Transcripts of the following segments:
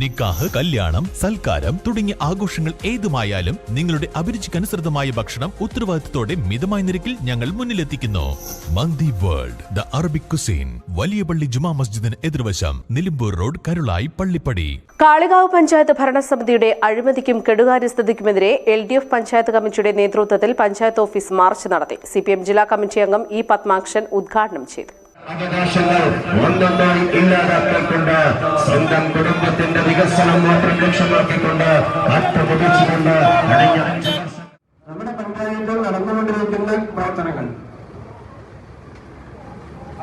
നിക്കാഹ് കല്യാണം സൽക്കാരം തുടങ്ങിയ ആഘോഷങ്ങൾ ഏതുമായാലും നിങ്ങളുടെ അഭിരുചിക്കനുസൃതമായ ഭക്ഷണം ഉത്തരവാദിത്തത്തോടെ മിതമായ നിരക്കിൽ ഞങ്ങൾ മുന്നിലെത്തിക്കുന്നു. Mandi world the Arabic cuisine വലിയ പള്ളി ജുമാ മസ്ജിദിന് എതിർവശം നിലമ്പൂർ റോഡ് കരുളായി പള്ളിപ്പടി. കാളികാവ് പഞ്ചായത്ത് ഭരണസമിതിയുടെ അഴിമതിക്കും കെടുകാര്യസ്ഥതയ്ക്കുമെതിരെ എൽ ഡി എഫ് പഞ്ചായത്ത് കമ്മിറ്റിയുടെ നേതൃത്വത്തിൽ പഞ്ചായത്ത് ഓഫീസ് മാർച്ച് നടത്തി. സി പി എം ജില്ലാ കമ്മിറ്റി അംഗം ഇ പത്മാക്ഷൻ ഉദ്ഘാടനം ചെയ്തു. അവകാശങ്ങൾ ഒന്നൊന്നായി ഇല്ലാതാക്കിക്കൊണ്ട് സ്വന്തം കുടുംബത്തിന്റെ വികസനം മാത്രം ലക്ഷ്യമാക്കിക്കൊണ്ട് അട്ടുപിടിച്ചുകൊണ്ട് വർഷം നമ്മുടെ പഞ്ചായത്തിൽ നടന്നുകൊണ്ടിരിക്കുന്ന പ്രവർത്തനങ്ങൾ.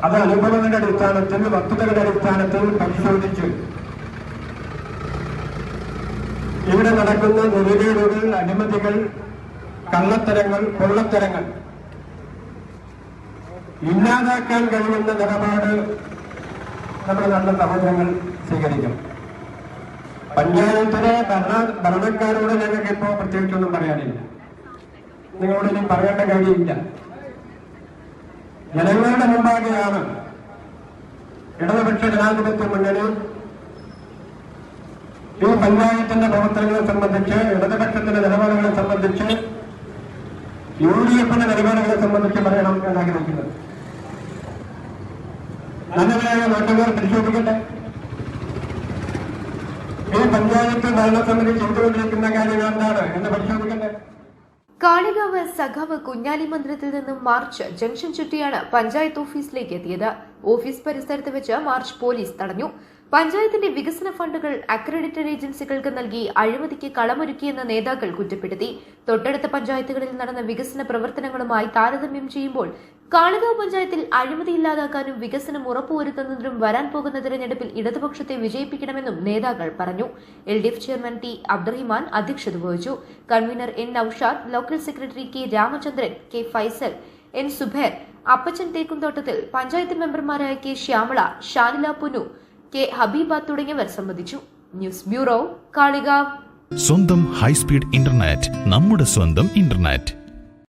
അത് അനുഭവങ്ങളുടെ അടിസ്ഥാനത്തിൽ വസ്തുതകളുടെ അടിസ്ഥാനത്തിൽ പരിശോധിച്ച് ഇവിടെ നടക്കുന്ന നിരവധികൾ അഴിമതികൾ കള്ളത്തരങ്ങൾ കൊള്ളത്തരങ്ങൾ ഇല്ലാതാക്കാൻ കഴിയുന്ന നിലപാട് നമ്മുടെ നല്ല സഹോദരങ്ങൾ സ്വീകരിക്കും. പഞ്ചായത്തിലെ ഭരണ ഭരണക്കാരോട് ഞങ്ങൾക്ക് ഇപ്പോ പ്രത്യേകിച്ചൊന്നും പറയാനില്ല. നിങ്ങളോട് ഇനി പറയേണ്ട കാര്യമില്ല. ജനങ്ങളുടെ മുമ്പാകെയാണ് ഇടതുപക്ഷ ജനാധിപത്യ മുന്നണി ഈ പഞ്ചായത്തിന്റെ പ്രവർത്തനങ്ങളെ സംബന്ധിച്ച് ഇടതുപക്ഷത്തിന്റെ നിലപാടുകളെ സംബന്ധിച്ച് യു ഡി എഫിന്റെ നിലപാടുകളെ സംബന്ധിച്ച് പറയണം എന്നാഗ്രഹിക്കുന്നത്. നല്ലവരായ നാട്ടുകാർ പരിശോധിക്കട്ടെ. ഈ പഞ്ചായത്ത് ഭരണസമിതി ചെയ്തുകൊണ്ടിരിക്കുന്ന കാര്യങ്ങൾ എന്താണ് എന്ന് പരിശോധിക്കട്ടെ. കാളികാവ് സഖാവ് കുഞ്ഞാലി മന്ദിരത്തിൽ നിന്നും മാർച്ച് ജംഗ്ഷൻ ചുറ്റിയാണ് പഞ്ചായത്ത് ഓഫീസിലേക്ക് എത്തിയത്. ഓഫീസ് പരിസരത്ത് വെച്ച് മാർച്ച് പോലീസ് തടഞ്ഞു. പഞ്ചായത്തിന്റെ വികസന ഫണ്ടുകൾ അക്രഡിറ്റഡ് ഏജൻസികൾക്ക് നൽകി അഴിമതിക്ക് കളമൊരുക്കിയെന്ന് നേതാക്കൾ കുറ്റപ്പെടുത്തി. തൊട്ടടുത്ത പഞ്ചായത്തുകളിൽ നടന്ന വികസന പ്രവർത്തനങ്ങളുമായി താരതമ്യം ചെയ്യുമ്പോൾ കാളികാവ് പഞ്ചായത്തിൽ അഴിമതി ഇല്ലാതാക്കാനും വികസനം ഉറപ്പുവരുത്തുന്നതിനും വരാൻ പോകുന്ന തിരഞ്ഞെടുപ്പിൽ ഇടതുപക്ഷത്തെ വിജയിപ്പിക്കണമെന്നും നേതാക്കൾ പറഞ്ഞു. L D F chairman T Abdurahiman അധ്യക്ഷത വഹിച്ചു. Convener N Noushad local secretary K Ramachandran K Faisal N Zuber Appachan തേക്കുംതോട്ടത്തിൽ panchayat മെമ്പർമാരായ കെ ശ്യാമള ഷാനില പുനു കെ ഹബീബ തുടങ്ങിയവർ സംബന്ധിച്ചു. News bureau Kalikavu. സ്വന്തം ഹൈസ്പീഡ് ഇന്റർനെറ്റ് നമ്മുടെ സ്വന്തം ഇന്റർനെറ്റ്.